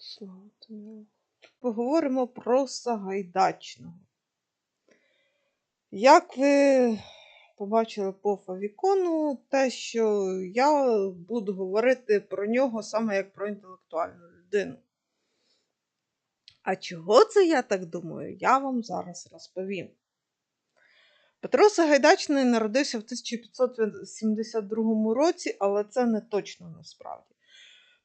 Слава тобі. Поговоримо про Сагайдачного. Як ви побачили по фавікону, те, що я буду говорити про нього саме як про інтелектуальну людину. А чого це я так думаю, я вам зараз розповім. Петро Сагайдачний народився в 1572 році, але це не точно насправді.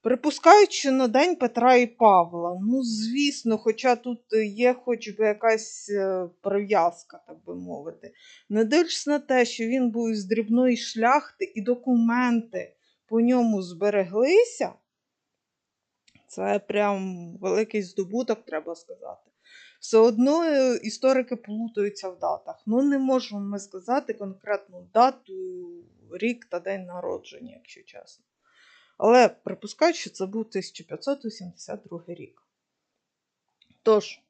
Припускають, що на День Петра і Павла. Ну, звісно, хоча тут є хоч би якась е, прив'язка, так би мовити. Не дивлячись на те, що він був із дрібної шляхти і документи по ньому збереглися, це прям великий здобуток, треба сказати. Все одно е, історики плутаються в датах. Ну, не можемо ми сказати конкретну дату, рік та день народження, якщо чесно. Але припускають, що це був 1582 рік. Тож,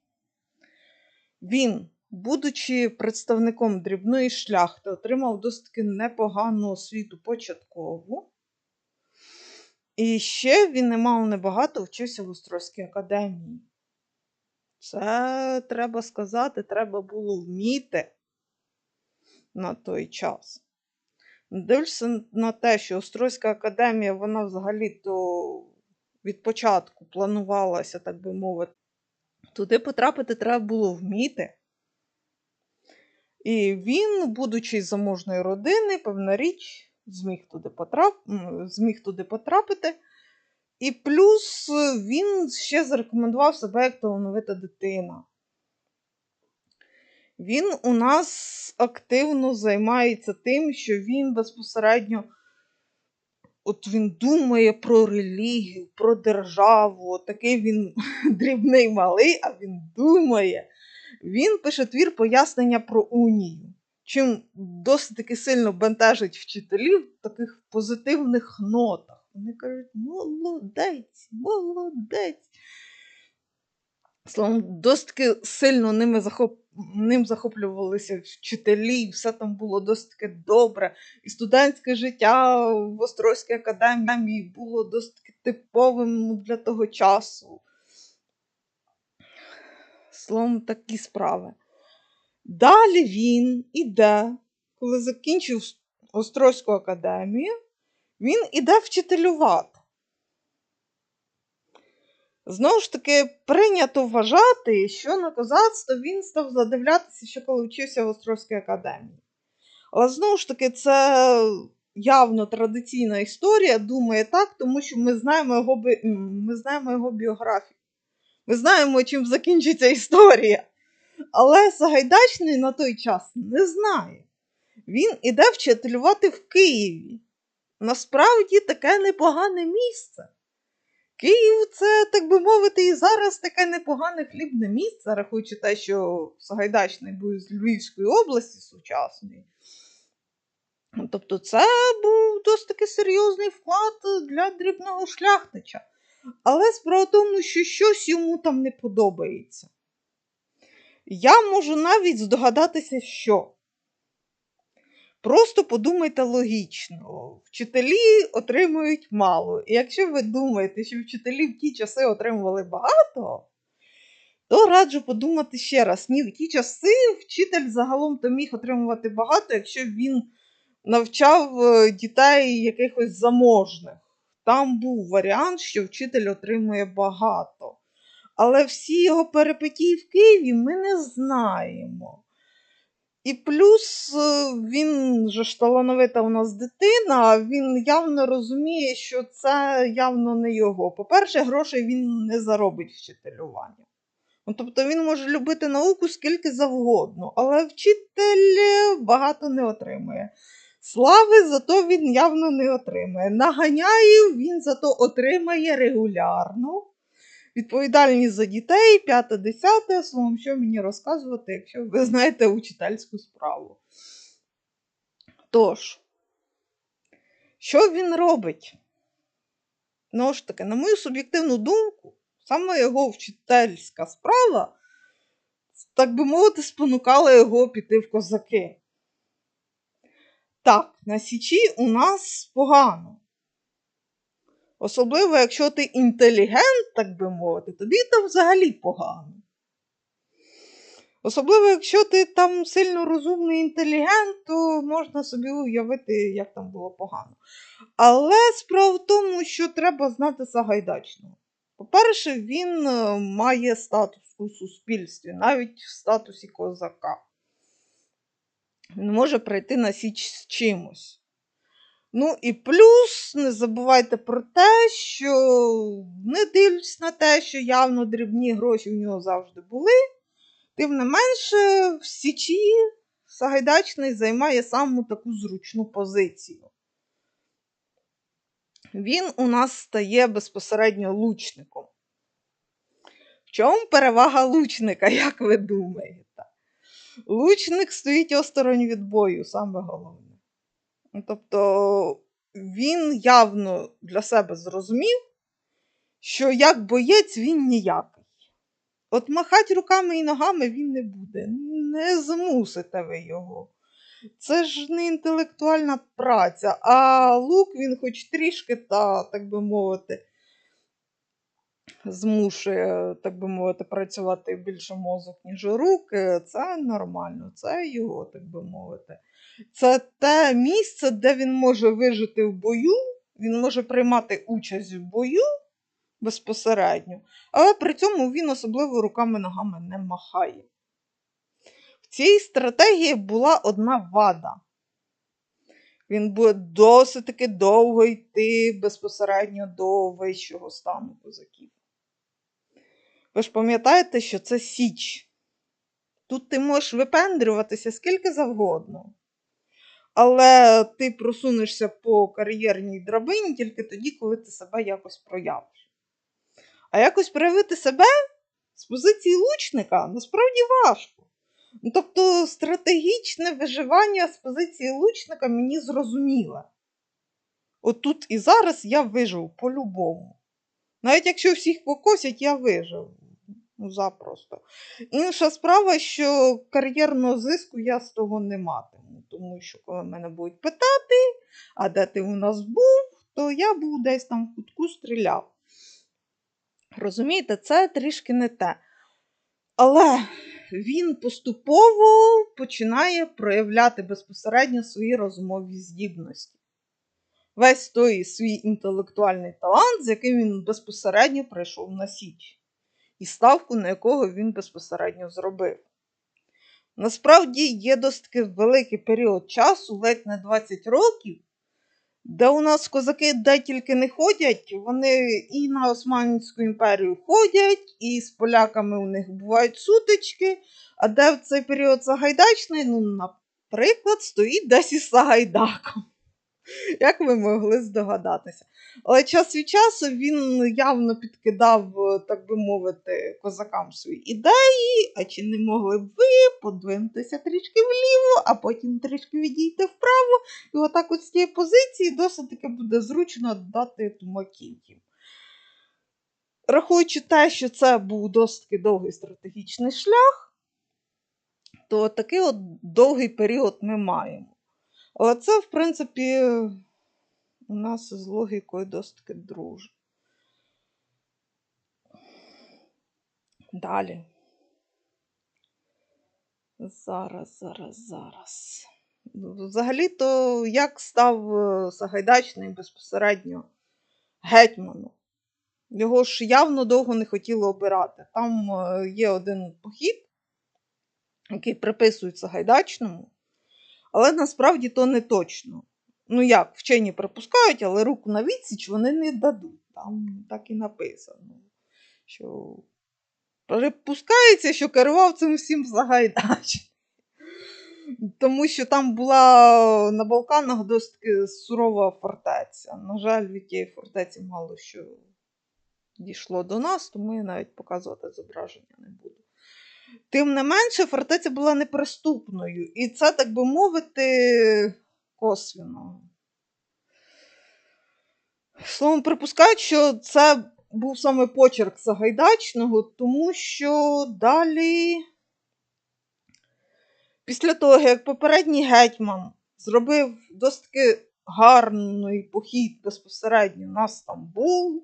він, будучи представником дрібної шляхти, отримав досить непогану освіту початкову. І ще він немало небагато вчився в Острозькій академії. Це треба сказати, треба було вміти на той час. Дивишся на те, що Острозька академія, вона взагалі-то від початку планувалася, так би мовити. Туди потрапити треба було вміти. І він, будучи з заможної родини, певна річ, зміг туди, потрап... зміг туди потрапити. І плюс він ще зарекомендував себе як талановита дитина. Він у нас активно займається тим, що він безпосередньо от він думає про релігію, про державу. Такий він дрібний малий, а він думає. Він пише твір пояснення про унію. Чим досить таки сильно бентежить вчителів в таких позитивних нотах. Вони кажуть, молодець, молодець. Словом, досить сильно ними захоп... ним захоплювалися вчителі, все там було досить таки добре. І студентське життя в Острозькій академії було досить таки типовим для того часу. Словом, такі справи. Далі він іде, коли закінчив Острозьку академію, він іде вчителювати. Знову ж таки, прийнято вважати, що на козацтво він став задивлятися, ще коли вчився в Острозькій академії. Але знову ж таки, це явно традиційна історія, думає так, тому що ми знаємо його ми знаємо його біографію. Ми знаємо, чим закінчиться історія. Але Сагайдачний на той час не знає. Він іде вчителювати в Києві. Насправді таке непогане місце. Київ це, так би мовити, і зараз таке непогане хлібне місце, рахуючи те, що Сагайдачний був з Львівської області сучасної. Тобто, це був досить таки серйозний вклад для дрібного шляхтича. Але справа в тому, що щось йому там не подобається. Я можу навіть здогадатися, що. Просто подумайте логічно, вчителі отримують мало. І якщо ви думаєте, що вчителі в ті часи отримували багато, то раджу подумати ще раз. Ні, в ті часи вчитель загалом то міг отримувати багато, якщо він навчав е, дітей якихось заможних. Там був варіант, що вчитель отримує багато. Але всі його перипетії в Києві ми не знаємо. І плюс е, він же ж талановита у нас дитина, він явно розуміє, що це явно не його. По-перше, грошей він не заробить вчителювання. Ну, Тобто він може любити науку скільки завгодно, але вчитель багато не отримує. Слави зато він явно не отримає. Наганяє він зато отримає регулярно відповідальність за дітей, п'яте, десяте, словом, що мені розказувати, якщо ви знаєте учительську справу. Тож, що він робить? Ну ж таки, на мою суб'єктивну думку, саме його вчительська справа, так би мовити, спонукала його піти в козаки. Так, на Січі у нас погано. Особливо, якщо ти інтелігент, так би мовити, тобі там взагалі погано. Особливо, якщо ти там сильно розумний інтелігент, то можна собі уявити, як там було погано. Але справа в тому, що треба знати Сагайдачного. По-перше, він е, має статус у суспільстві, навіть в статусі козака. Він може прийти на січ з чимось. Ну і плюс не забувайте про те, що не дивлячись на те, що явно дрібні гроші в нього завжди були, тим не менше, в Січі Сагайдачний займає саму таку зручну позицію. Він у нас стає безпосередньо лучником. В чому перевага лучника, як ви думаєте? Лучник стоїть осторонь від бою, саме головне. Ну, Тобто він явно для себе зрозумів, що як боєць він ніякий. От махати руками і ногами він не буде. Не змусите ви його. Це ж не інтелектуальна праця, а лук він хоч трішки, та, так би мовити, змушує, так би мовити, працювати більше мозок, ніж руки. Це нормально, це його, так би мовити. Це те місце, де він може вижити в бою, він може приймати участь в бою безпосередньо, але при цьому він особливо руками-ногами не махає. В цій стратегії була одна вада. Він буде досить таки довго йти безпосередньо до вищого стану козаків. Ви ж пам'ятаєте, що це Січ. Тут ти можеш випендрюватися скільки завгодно. Але ти просунешся по кар'єрній драбині тільки тоді, коли ти себе якось проявиш. А якось проявити себе з позиції лучника насправді важко. Ну, Тобто стратегічне виживання з позиції лучника мені зрозуміле. От тут і зараз я вижив по-любому. Навіть якщо всіх покосять, я вижив. Ну, запросто. Інша справа, що кар'єрного зиску я з того не матиму. Тому що, коли мене будуть питати, а де ти у нас був, то я був десь там в кутку стріляв. Розумієте, це трішки не те. Але він поступово починає проявляти безпосередньо свої розумові здібності. Весь той свій інтелектуальний талант, з яким він безпосередньо прийшов на Січ, і ставку, на якого він безпосередньо зробив. Насправді є досить великий період часу, ледь не 20 років, де у нас козаки де тільки не ходять, вони і на Османську імперію ходять, і з поляками у них бувають сутички. А де в цей період Сагайдачний, ну, наприклад, стоїть десь із Сагайдаком. Як ви могли здогадатися? Але час від часу він явно підкидав, так би мовити, козакам свої ідеї, а чи не могли б ви подвинутися трішки вліво, а потім трішки відійти вправо, і отак от з цієї позиції досить таки буде зручно дати тумаків. Рахуючи те, що це був досить довгий стратегічний шлях, то такий от довгий період ми маємо. Але це, в принципі, у нас з логікою досить друже. Далі. Зараз, зараз, зараз. Взагалі-то, як став е, Сагайдачний безпосередньо гетьманом? Його ж явно довго не хотіли обирати. Там е, є один похід, який приписують Сагайдачному. Але насправді то не точно. Ну як, вчені припускають, але руку на відсіч вони не дадуть. Там так і написано. Що припускається, що керував цим всім Загайдач. Тому що там була на Балканах досить сурова фортеця. На жаль, від тієї фортеці мало що дійшло до нас, тому я навіть показувати зображення не буду. Тим не менше, фортеця була неприступною. І це, так би мовити, косвіно. Словом, припускають, що це був саме почерк Сагайдачного, тому що далі, після того, як попередній гетьман зробив досить гарний похід безпосередньо на Стамбул.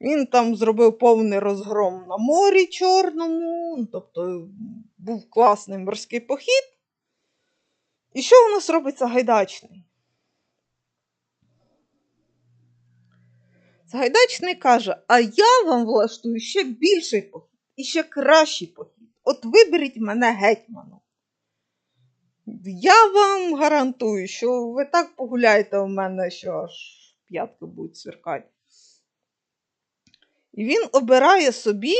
Він там зробив повний розгром на морі Чорному, ну, тобто був класний морський похід. І що у нас робить Сагайдачний? Сагайдачний каже: а я вам влаштую ще більший похід і ще кращий похід. От виберіть мене гетьманом. Я вам гарантую, що ви так погуляєте у мене, що аж п'ятки будуть сверкати. І він обирає собі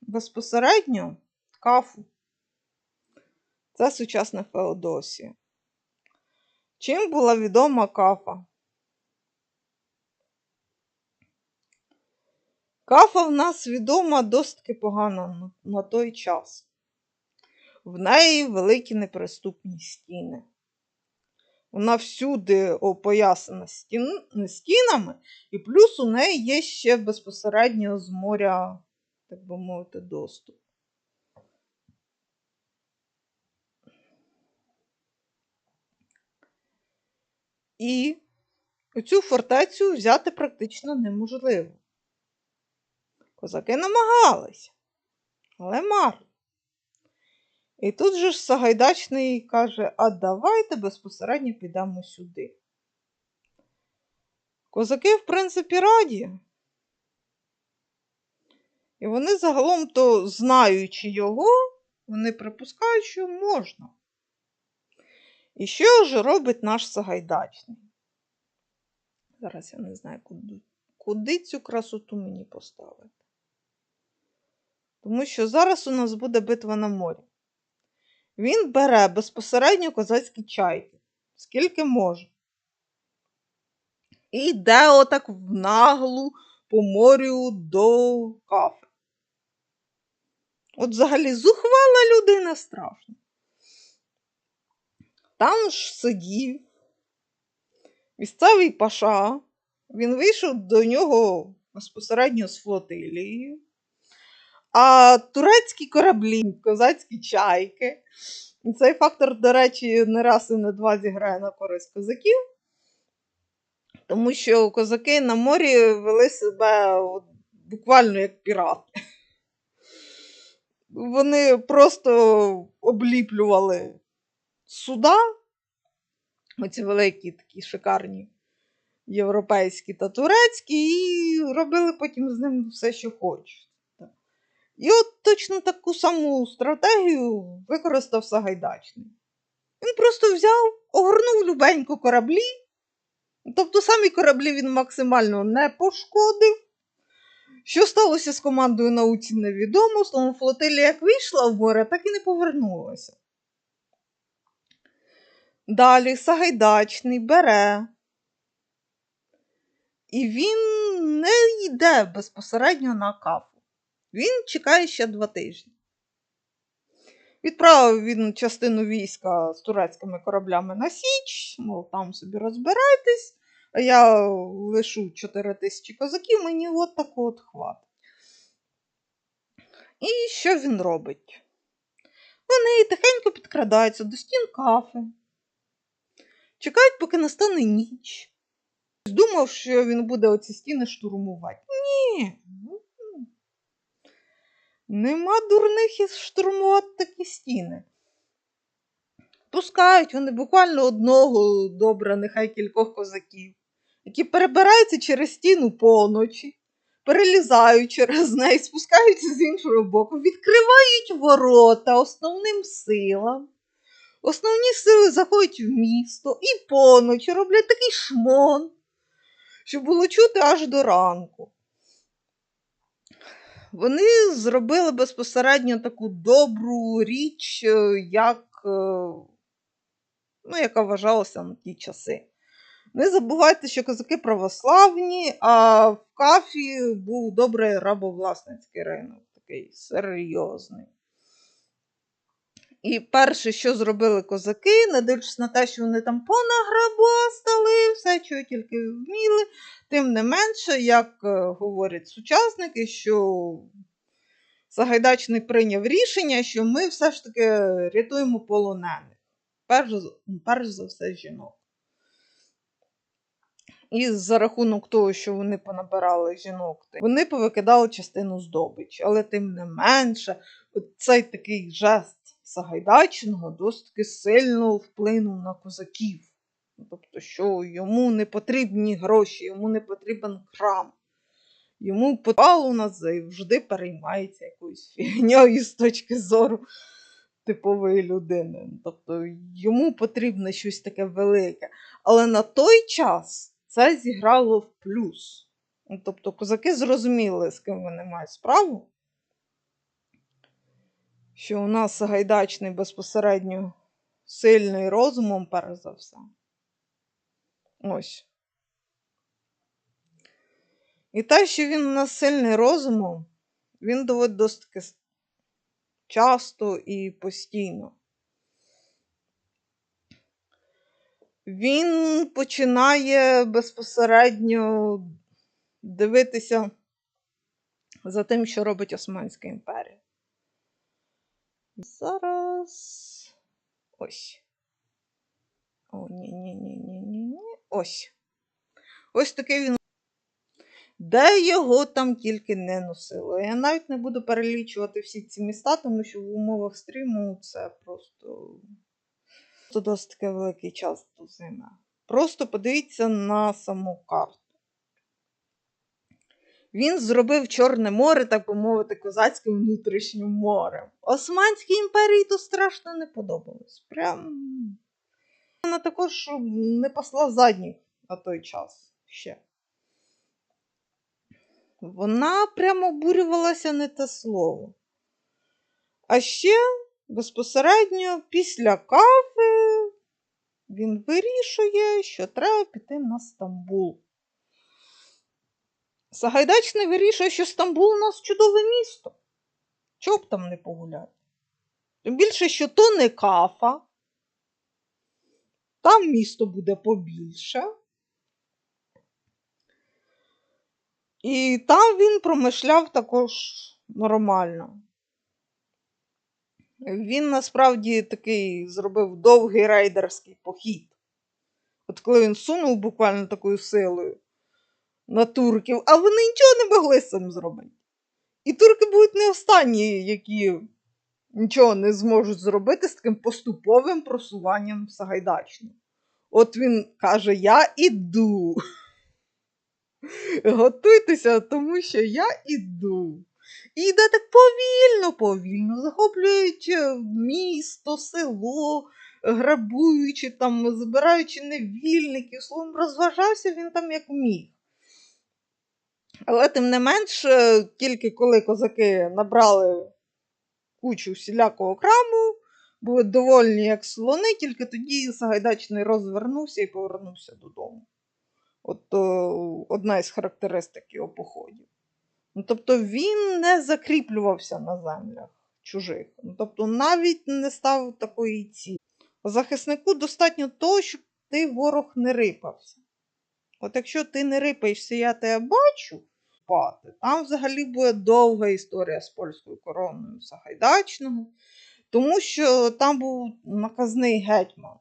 безпосередньо кафу. Це сучасна Феодосія. Чим була відома кафа? Кафа в нас відома досить погано на, на той час. В неї великі неприступні стіни. Вона всюди опоясана стін, стінами, і плюс у неї є ще безпосередньо з моря, так би мовити, доступ. І цю фортецю взяти практично неможливо. Козаки намагалися, але марно. І тут же ж Сагайдачний каже, а давайте безпосередньо підемо сюди. Козаки, в принципі, раді. І вони загалом то, знаючи його, вони припускають, що можна. І що ж робить наш Сагайдачний? Зараз я не знаю, куди, куди цю красоту мені поставити. Тому що зараз у нас буде битва на морі. Він бере безпосередньо козацькі чайки, скільки може. І йде отак в наглу по морю до кафи. От взагалі зухвала людина страшна. Там ж сидів місцевий паша, він вийшов до нього безпосередньо з флотилією. А турецькі кораблі, козацькі чайки. Цей фактор, до речі, не раз і не два зіграє на користь козаків, тому що козаки на морі вели себе от, буквально як пірати. Вони просто обліплювали суда, оці великі такі шикарні європейські та турецькі, і робили потім з ним все, що хочуть. І от точно таку саму стратегію використав Сагайдачний. Він просто взяв, огорнув любенько кораблі, тобто самі кораблі він максимально не пошкодив. Що сталося з командою науці невідомо, тому флотилія як вийшла в море, так і не повернулася. Далі Сагайдачний бере. І він не йде безпосередньо на кафу. Він чекає ще два тижні. Відправив він частину війська з турецькими кораблями на Січ, мов там собі розбирайтесь, а я лишу 4 тисячі козаків, мені от так от хватить. І що він робить? Вони тихенько підкрадаються до стін кафи, чекають, поки настане ніч. Думав, що він буде оці стіни штурмувати. Ні, Нема дурних і штурмувати такі стіни. Пускають вони буквально одного добра, нехай кількох козаків, які перебираються через стіну поночі, перелізають через неї, спускаються з іншого боку, відкривають ворота основним силам. Основні сили заходять в місто і поночі роблять такий шмон, що було чути аж до ранку вони зробили безпосередньо таку добру річ, е, як, е, ну, яка вважалася на ті часи. Не забувайте, що козаки православні, а в кафі був добрий рабовласницький ринок, такий серйозний. І перше, що зробили козаки, не дивлячись на те, що вони там понаграбостали, все, що тільки вміли, тим не менше, як е, говорять сучасники, що Сагайдачний прийняв рішення, що ми все ж таки рятуємо полонених. Перш, перш за все, жінок. І за рахунок того, що вони понабирали жінок, вони повикидали частину здобичі. Але тим не менше, цей такий жест Сагайдачного досить сильно вплинув на козаків. Тобто, що йому не потрібні гроші, йому не потрібен храм. Йому потвал у нас завжди переймається якоюсь фігньою з точки зору типової людини. Тобто йому потрібне щось таке велике. Але на той час це зіграло в плюс. Ну, Тобто козаки зрозуміли, з ким вони мають справу, що у нас Сагайдачний безпосередньо сильний розумом, перш за все. Ось. І те, що він у нас сильний розумом, він доводить досить часто і постійно. Він починає безпосередньо дивитися за тим, що робить Османська імперія. Зараз. Ось. О, ні, ні, ні, ні, ні, ні.Ось. Ось такий він. Де його там тільки не носило. Я навіть не буду перелічувати всі ці міста, тому що в умовах стріму це просто, просто досить великий час до зими. Просто подивіться на саму карту. Він зробив Чорне море, так би мовити, козацьким внутрішнім морем. Османській імперії то страшно не подобалось. Прям вона також не пасла задніх на той час ще. Вона прямо обурювалася не те слово. А ще безпосередньо після кави він вирішує, що треба піти на Стамбул. Сагайдачний вирішує, що Стамбул у нас чудове місто. Чого б там не погуляти? Тим більше, що то не кафа, там місто буде побільше. І там він промишляв також нормально. Він насправді такий зробив довгий рейдерський похід. От коли він сунув буквально такою силою на турків, а вони нічого не могли з цим зробити. І турки будуть не останні, які нічого не зможуть зробити з таким поступовим просуванням Сагайдачного. От він каже: Я іду. Готуйтеся, тому що я іду. І йде так повільно, повільно, захоплюють е, місто, село, грабуючи там, збираючи невільників, словом, розважався він там як міг. Але тим не менш, е, тільки коли козаки набрали кучу всілякого краму, були довольні як слони, тільки тоді Сагайдачний розвернувся і повернувся додому. От о, одна із характеристик його походів. Ну, тобто він не закріплювався на землях чужих. Ну, тобто навіть не ставив такої цілі. Захиснику достатньо того, щоб ти ворог не рипався. От якщо ти не рипаєшся, я тебе бачу, пати, там взагалі буде довга історія з польською короною Сагайдачного, тому що там був наказний гетьман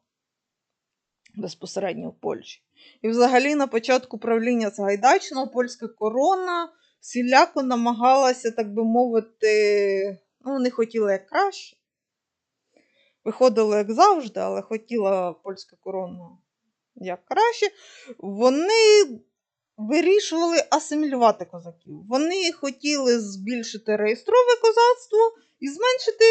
безпосередньо в Польщі. І взагалі на початку правління Сагайдачного польська корона всіляко намагалася, так би мовити, ну, вони хотіли як краще. Виходило, як завжди, але хотіла польська корона як краще. Вони вирішували асимілювати козаків. Вони хотіли збільшити реєстрове козацтво і зменшити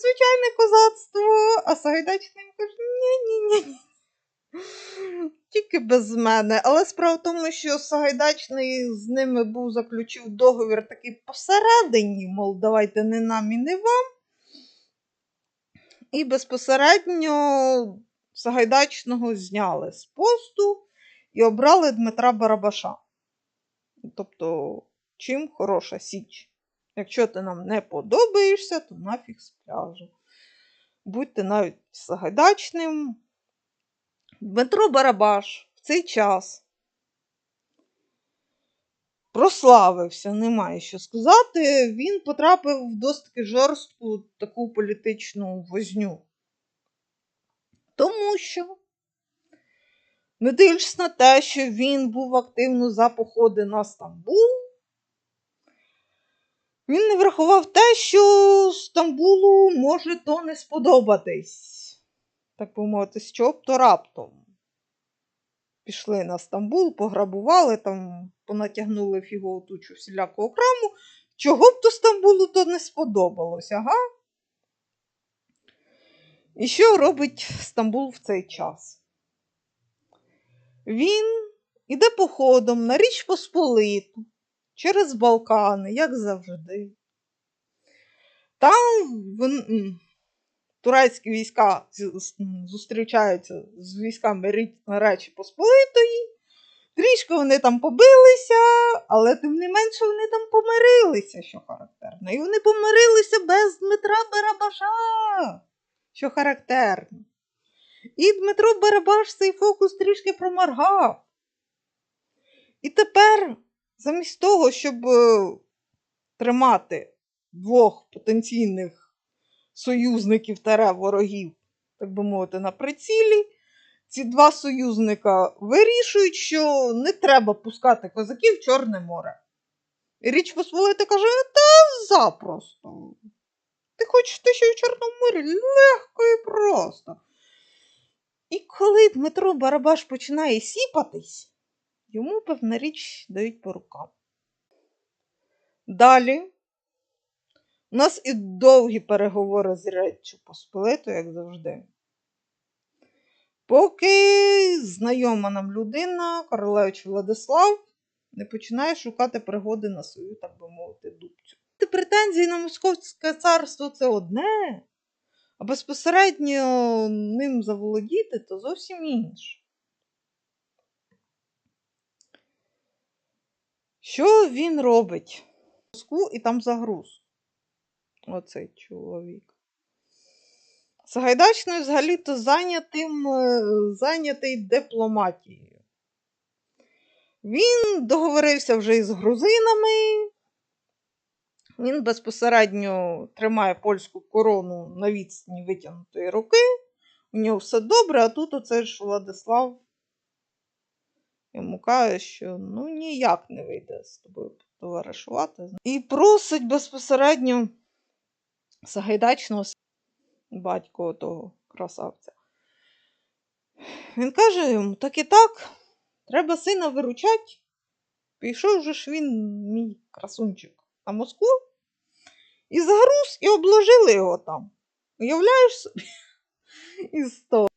звичайне козацтво, а Сагайдачний каже, ні-ні-ні. Тільки без мене. Але справа в тому, що Сагайдачний з ними був заключив договір такий посередині, мов, давайте не нам і не вам. І безпосередньо Сагайдачного зняли з посту і обрали Дмитра Барабаша. Тобто, чим хороша січ. Якщо ти нам не подобаєшся, то нафіг з пляжу. Будьте навіть Сагайдачним. Дмитро Барабаш в цей час прославився, немає що сказати. Він потрапив в досить жорстку таку політичну возню. Тому що Не дивлячись на те, що він був активно за походи на Стамбул, він не врахував те, що Стамбулу може то не сподобатись. Так би мовити, що б то раптом. Пішли на Стамбул, пограбували, там понатягнули фігову тучу всілякого краму. Чого б то Стамбулу то не сподобалось, ага? І що робить Стамбул в цей час? Він іде походом на Річ Посполиту через Балкани, як завжди. Там турецькі війська зустрічаються з військами Речі Посполитої. Трішки вони там побилися, але тим не менше вони там помирилися, що характерно. І вони помирилися без Дмитра Барабаша, що характерно. І Дмитро Барабаш цей фокус трішки проморгав. І тепер, замість того, щоб е, тримати двох потенційних союзників та ворогів, так би мовити, на прицілі, ці два союзника вирішують, що не треба пускати козаків в Чорне море. І Річ Посполита каже: та запросто. Ти хочеш те, що в Чорному морі? Легко і просто. І коли Дмитро Барабаш починає сіпатись, йому, певна річ, дають по рукам. Далі у нас і довгі переговори з Реччю Посполитою, як завжди. Поки знайома нам людина, Королевич Владислав, не починає шукати пригоди на свою, так би мовити, дубцю. Претензії на Московське царство це одне, а безпосередньо ним заволодіти то зовсім інше. Що він робить? Москву і там загруз. Оцей чоловік. Сагайдачний взагалі-то зайнятим, е, зайнятий дипломатією. Він договорився вже із грузинами. Він безпосередньо тримає польську корону на відстані витягнутої руки. У нього все добре, а тут оцей ж Владислав йому каже, що ну ніяк не вийде з тобою товаришувати. І просить безпосередньо Сагайдачного батько того красавця. Він каже йому, так і так, треба сина виручати. Пішов же ж він, мій красунчик, на Москву, і загруз, і обложили його там. Уявляєш собі? Історію.